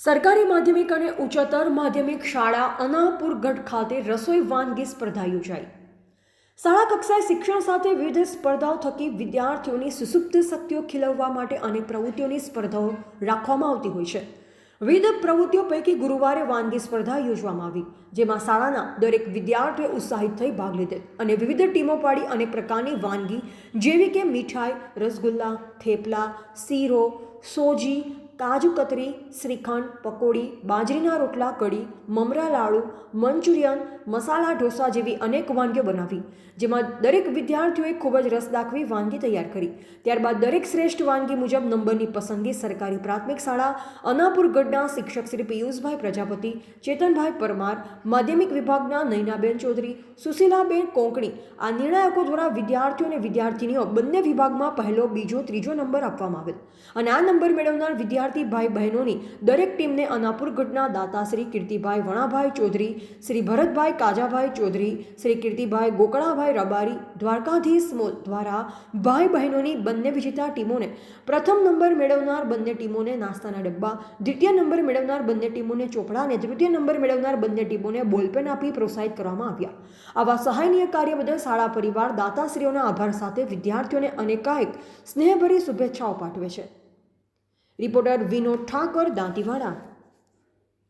સરકારી માધ્યમિક અને ઉચ્ચતર માધ્યમિક શાળા અનાપુરગઢ ખાતે રસોઈ વાનગી સ્પર્ધા યોજાઈ. શાળા કક્ષાએ શિક્ષણ સાથે વિવિધ સ્પર્ધાઓ થકી વિદ્યાર્થીઓની સુસુપ્ત શક્તિઓ ખીલવવા માટે અનેક પ્રવૃત્તિઓની સ્પર્ધાઓ રાખવામાં આવતી હોય છે. વિવિધ પ્રવૃત્તિઓ પૈકી ગુરુવારે વાનગી સ્પર્ધા યોજવામાં આવી, જેમાં શાળાના દરેક વિદ્યાર્થીઓએ ઉત્સાહિત થઈ ભાગ લીધો અને વિવિધ ટીમો પાડી અનેક પ્રકારની વાનગી જેવી કે મીઠાઈ, રસગુલ્લા, થેપલા, શીરો, સોજી કાજુ કતરી, શ્રીખંડ, પકોડી, બાજરીના રોટલા, કઢી, મમરા લાડુ, મંચુરિયન, મસાલા ઢોસા જેવી અનેક વાનગીઓ બનાવી, જેમાં દરેક વિદ્યાર્થીઓએ ખૂબ જ રસ દાખવી વાનગી તૈયાર કરી. ત્યારબાદ દરેક શ્રેષ્ઠ વાનગી મુજબ નંબરની પસંદગી સરકારી પ્રાથમિક શાળા, અનાપુર ગઢના શિક્ષક શ્રી પિયુષભાઈ પ્રજાપતિ, ચેતનભાઈ પરમાર, માધ્યમિક વિભાગના નૈનાબેન ચૌધરી, સુશીલાબેન કોંકણી, આ નિર્ણાયકો દ્વારા વિદ્યાર્થીઓ અને વિદ્યાર્થીનીઓ બંને વિભાગમાં પહેલો, બીજો, ત્રીજો નંબર આપવામાં આવેલ. અને આ નંબર મેળવનાર વિદ્યાર્થી ભાઈ બહેનોની દરેક ટીમને અનાપુરગઢના દાતા શ્રી કીર્તિભાઈ વણાભાઈ ચૌધરી, શ્રી ભરતભાઈ કાજાભાઈ ચૌધરી, શ્રી કીર્તિભાઈ ગોકળાભાઈ રબારી, દ્વારકાધીશ મોલ દ્વારા ભાઈ બહેનોની બંને વિજેતા ટીમોને પ્રથમ નંબર મેળવનાર બંને ટીમોને નાસ્તાના ડબ્બા, દ્વિતીય નંબર મેળવનાર બંને ટીમોને ચોપડા અને તૃતીય નંબર મેળવનાર બંને ટીમોને બોલપેન આપી પ્રોત્સાહિત કરવામાં આવ્યા. આવા સહાયનીય કાર્ય બદલ શાળા પરિવાર દાતાશ્રીઓના આભાર સાથે વિદ્યાર્થીઓને અનેકાએક સ્નેહભરી શુભેચ્છાઓ પાઠવે છે. રિપોર્ટર વિનોદ ઠાકોર દાંતીવાડા.